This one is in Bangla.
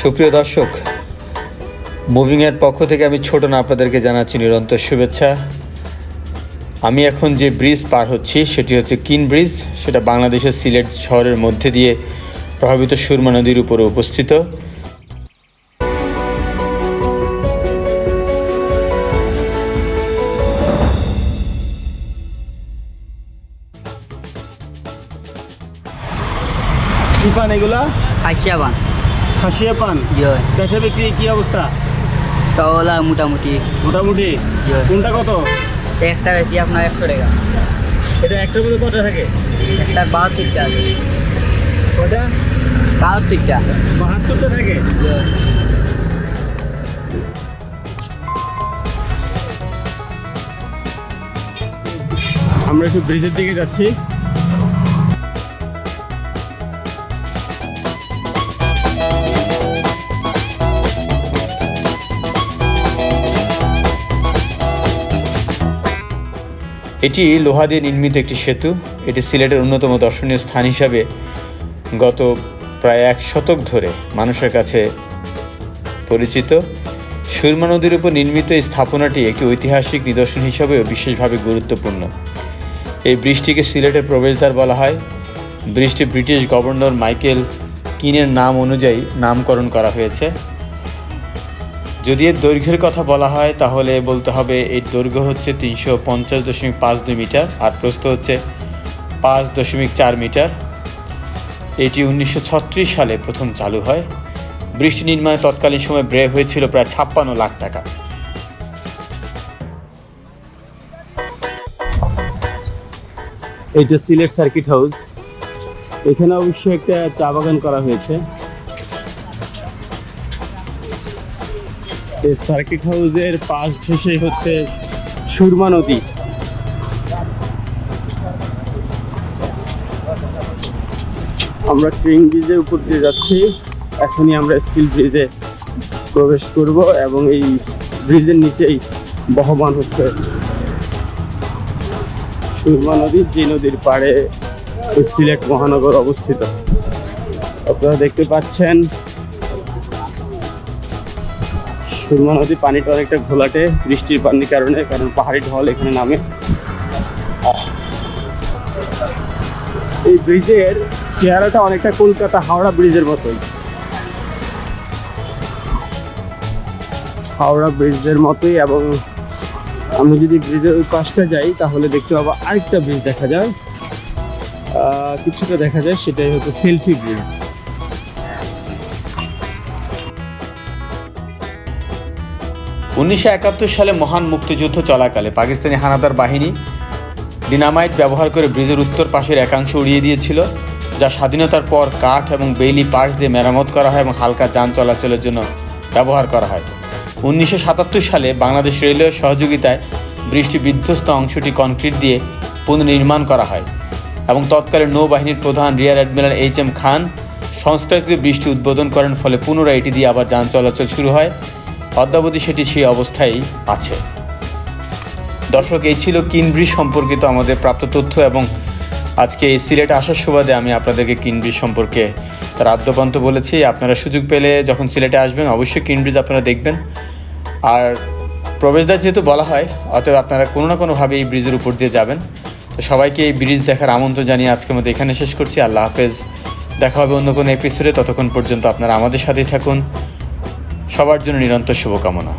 সুপ্রিয় দর্শক মুভিং এর পক্ষ থেকে আমি ছোট না আপনাদেরকে জানাচ্ছি নিরন্তর শুভেচ্ছা। আমি এখন যে ব্রিজ পার হচ্ছি সেটি হচ্ছে কিন ব্রিজ সেটা বাংলাদেশের সিলেট শহরের মধ্যে দিয়ে প্রভাবিত সুরমা নদীর উপরে উপস্থিত কি পান এগুলা? খাসিয়া পান? বেচা বিক্রি কি অবস্থা? তাওলা মোটামুটি। মোটামুটি? হয় কোনটা কত? একটা বেশি আপনার একশো টাকা। এটা একটার মধ্যে কটা থাকে? একটা বাহাত্তরটা আছে। ওটা বাহাত্তরটা। বাহাত্তরটা থাকে? জি আমরা একটু ব্রিজের দিকে যাচ্ছি। এটি লোহা দিয়ে নির্মিত একটি সেতু। এটি সিলেটের অন্যতম দর্শনীয় স্থান হিসাবে গত প্রায় এক শতক ধরে মানুষের কাছে পরিচিত। সুরমা নদীর উপর নির্মিত এই স্থাপনাটি একটি ঐতিহাসিক নিদর্শন হিসাবেও বিশেষভাবে গুরুত্বপূর্ণ। এই ব্রিজটিকে সিলেটের প্রবেশদ্বার বলা হয়। ব্রিজটি ব্রিটিশ গভর্নর মাইকেল কিনের নাম অনুযায়ী নামকরণ করা হয়েছে। যদি এর দৈর্ঘ্যের কথা বলা হয়, তাহলে বলতে হবে এর দৈর্ঘ্য হচ্ছে তিনশো পঞ্চাশ দশমিক পাঁচ দুই মিটার আর প্রস্থ হচ্ছে পাঁচ দশমিক চার মিটার। এটি উনিশশো ছত্রিশ সালে প্রথম চালু হয়। বৃষ্টি নির্মাণে তৎকালীন সময় ব্যয় হয়েছিল প্রায় ছাপ্পান্ন লাখ টাকা। এইটা সিলেট সার্কিট হাউস। এখানে অবশ্যই একটা চা বাগান করা হয়েছে। সার্কিট হাউসের পাশ ঘেসে হচ্ছে সুরমা নদী। আমরা ট্রেন ব্রিজের উপর দিয়ে যাচ্ছি। এখনই আমরা স্টিল ব্রিজে প্রবেশ করব এবং এই ব্রিজের নিচেই বহমান হচ্ছে সুরমা নদী, যে নদীর পাড়ে সিলেট মহানগর অবস্থিত। আপনারা দেখতে পাচ্ছেন সুরমা নদী পানিটা অনেকটা ঘোলাটে, বৃষ্টির পানির কারণে, কারণ পাহাড়ি ঢল এখানে নামে। এই ব্রিজের চেহারাটা অনেকটা কলকাতা হাওড়া ব্রিজের মতোই। হাওড়া ব্রিজের মতোই এবং আমি যদি ব্রিজের ওই পাশটা যাই, তাহলে দেখতে পাবো আরেকটা ব্রিজ দেখা যায়। কিছুটা দেখা যায়, সেটাই হচ্ছে সেলফি ব্রিজ। উনিশশো একাত্তর সালে মহান মুক্তিযুদ্ধ চলাকালে পাকিস্তানি হানাদার বাহিনী ডিনামাইট ব্যবহার করে ব্রিজের উত্তর পাশের একাংশ উড়িয়ে দিয়েছিল, যা স্বাধীনতার পর কাঠ এবং বেইলি পাশ দিয়ে মেরামত করা হয় এবং হালকা যান চলাচলের জন্য ব্যবহার করা হয়। উনিশশো সাতাত্তর সালে বাংলাদেশ রেলওয়ের সহযোগিতায় বৃষ্টি বিধ্বস্ত অংশটি কনক্রিট দিয়ে পুনর্নির্মাণ করা হয় এবং তৎকালীন নৌবাহিনীর প্রধান rear admiral H M Khan সংস্কারকৃত বৃষ্টি উদ্বোধন করেন, ফলে পুনরায় এটি দিয়ে আবার যান চলাচল শুরু হয়। অদ্যাবধি সেটি সেই অবস্থায় আছে। দর্শক, এই ছিল কিনব্রিজ সম্পর্কিত আমাদের প্রাপ্ত তথ্য এবং আজকে এই সিলেট আসার সুবাদে আমি আপনাদেরকে কিনব্রিজ সম্পর্কে তার আদ্যপান্ত বলেছি। আপনারা সুযোগ পেলে যখন সিলেটে আসবেন, অবশ্যই কিনব্রিজ আপনারা দেখবেন। আর প্রবেশদ্বার যেহেতু বলা হয়, অতএব আপনারা কোনো না কোনোভাবে এই ব্রিজের উপর দিয়ে যাবেন। তো সবাইকে এই ব্রিজ দেখার আমন্ত্রণ জানিয়ে আজকের মতো এখানে শেষ করছি। আল্লাহ হাফেজ। দেখা হবে অন্য কোনো এপিসোডে ততক্ষণ পর্যন্ত আপনারা আমাদের সাথেই থাকুন। সবার জন্য নিরন্তর শুভকামনা।